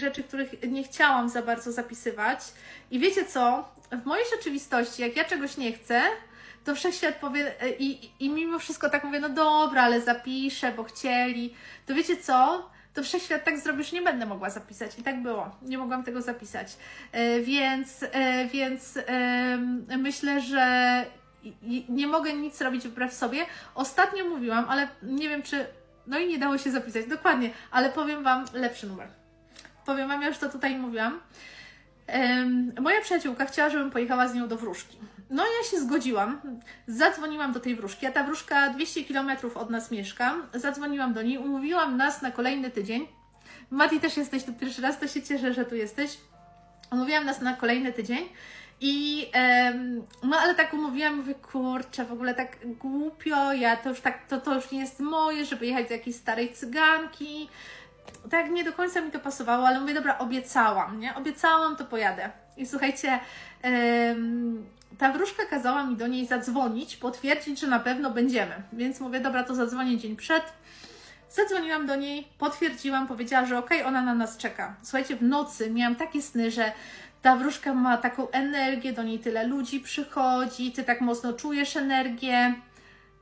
rzeczy, których nie chciałam za bardzo zapisywać. I wiecie co? W mojej rzeczywistości, jak ja czegoś nie chcę, to wszechświat powie e, i, i mimo wszystko tak mówię, no dobra, ale zapiszę, bo chcieli. To wiecie co? To wszechświat tak zrobi, że nie będę mogła zapisać. I tak było. Nie mogłam tego zapisać. E, więc e, więc myślę, że nie mogę nic robić wbrew sobie. Ostatnio mówiłam, ale nie wiem czy. No i nie dało się zapisać, dokładnie, ale powiem Wam lepszy numer. Powiem Wam, ja już to tutaj mówiłam. Moja przyjaciółka chciała, żebym pojechała z nią do wróżki. No ja się zgodziłam. Zadzwoniłam do tej wróżki, a ta wróżka 200 km od nas mieszka. Zadzwoniłam do niej, umówiłam nas na kolejny tydzień. Mati też jesteś tu pierwszy raz, to się cieszę, że tu jesteś. Umówiłam nas na kolejny tydzień. I no ale tak umówiłam, mówię, kurczę, w ogóle tak głupio, ja to już tak, to, to już nie jest moje, żeby jechać do jakiejś starej cyganki. Tak nie do końca mi to pasowało, ale mówię, dobra, obiecałam, nie? Obiecałam, to pojadę. I słuchajcie, ta wróżka kazała mi do niej zadzwonić, potwierdzić, że na pewno będziemy. Więc mówię, dobra, to zadzwonię dzień przed. Zadzwoniłam do niej, potwierdziłam, powiedziała, że okej, ona na nas czeka. Słuchajcie, w nocy miałam takie sny, że ta wróżka ma taką energię, do niej tyle ludzi przychodzi, ty tak mocno czujesz energię.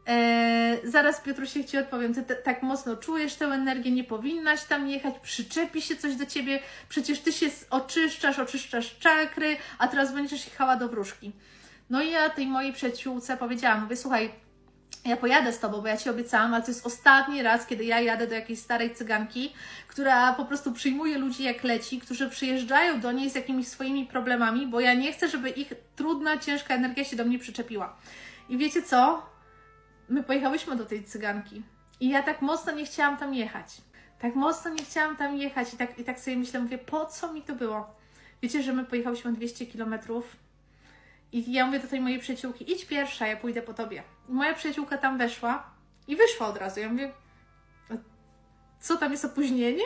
E, zaraz Piotrusiek Ci odpowiem, ty tak mocno czujesz tę energię, nie powinnaś tam jechać, przyczepi się coś do Ciebie, przecież Ty się oczyszczasz, oczyszczasz czakry, a teraz będziesz jechała do wróżki. No i ja tej mojej przyjaciółce powiedziałam, mówię, słuchaj, ja pojadę z tobą, bo ja ci obiecałam, ale to jest ostatni raz, kiedy ja jadę do jakiejś starej cyganki, która po prostu przyjmuje ludzi jak leci, którzy przyjeżdżają do niej z jakimiś swoimi problemami, bo ja nie chcę, żeby ich trudna, ciężka energia się do mnie przyczepiła. I wiecie co? My pojechałyśmy do tej cyganki i ja tak mocno nie chciałam tam jechać. Tak mocno nie chciałam tam jechać i tak, i tak sobie myślę, mówię, po co mi to było? Wiecie, że my pojechałyśmy 200 kilometrów i ja mówię do tej mojej przyjaciółki, idź pierwsza, ja pójdę po tobie. I moja przyjaciółka tam weszła i wyszła od razu. Ja mówię, "A co tam jest opóźnienie?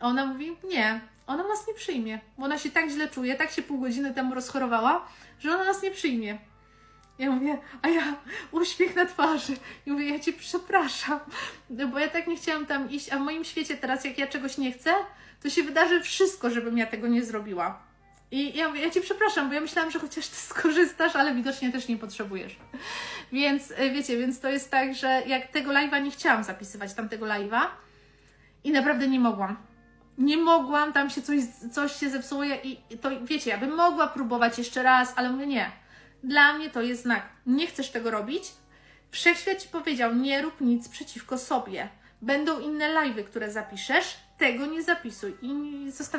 A ona mówi, nie, ona nas nie przyjmie, bo ona się tak źle czuje, tak się pół godziny temu rozchorowała, że ona nas nie przyjmie. Ja mówię, a ja uśmiech na twarzy. I mówię, ja Cię przepraszam, no bo ja tak nie chciałam tam iść, a w moim świecie teraz, jak ja czegoś nie chcę, to się wydarzy wszystko, żebym ja tego nie zrobiła. I ja mówię, ja Cię przepraszam, bo ja myślałam, że chociaż Ty skorzystasz, ale widocznie też nie potrzebujesz. Więc y, wiecie, więc to jest tak, że jak tego live'a nie chciałam zapisywać, tamtego live'a i naprawdę nie mogłam. Nie mogłam, tam się coś, coś się zepsuło i to wiecie, ja bym mogła próbować jeszcze raz, ale mówię nie. Dla mnie to jest znak. Nie chcesz tego robić? Wszechświat Ci powiedział, nie rób nic przeciwko sobie. Będą inne live'y, które zapiszesz, tego nie zapisuj i zostawiaj.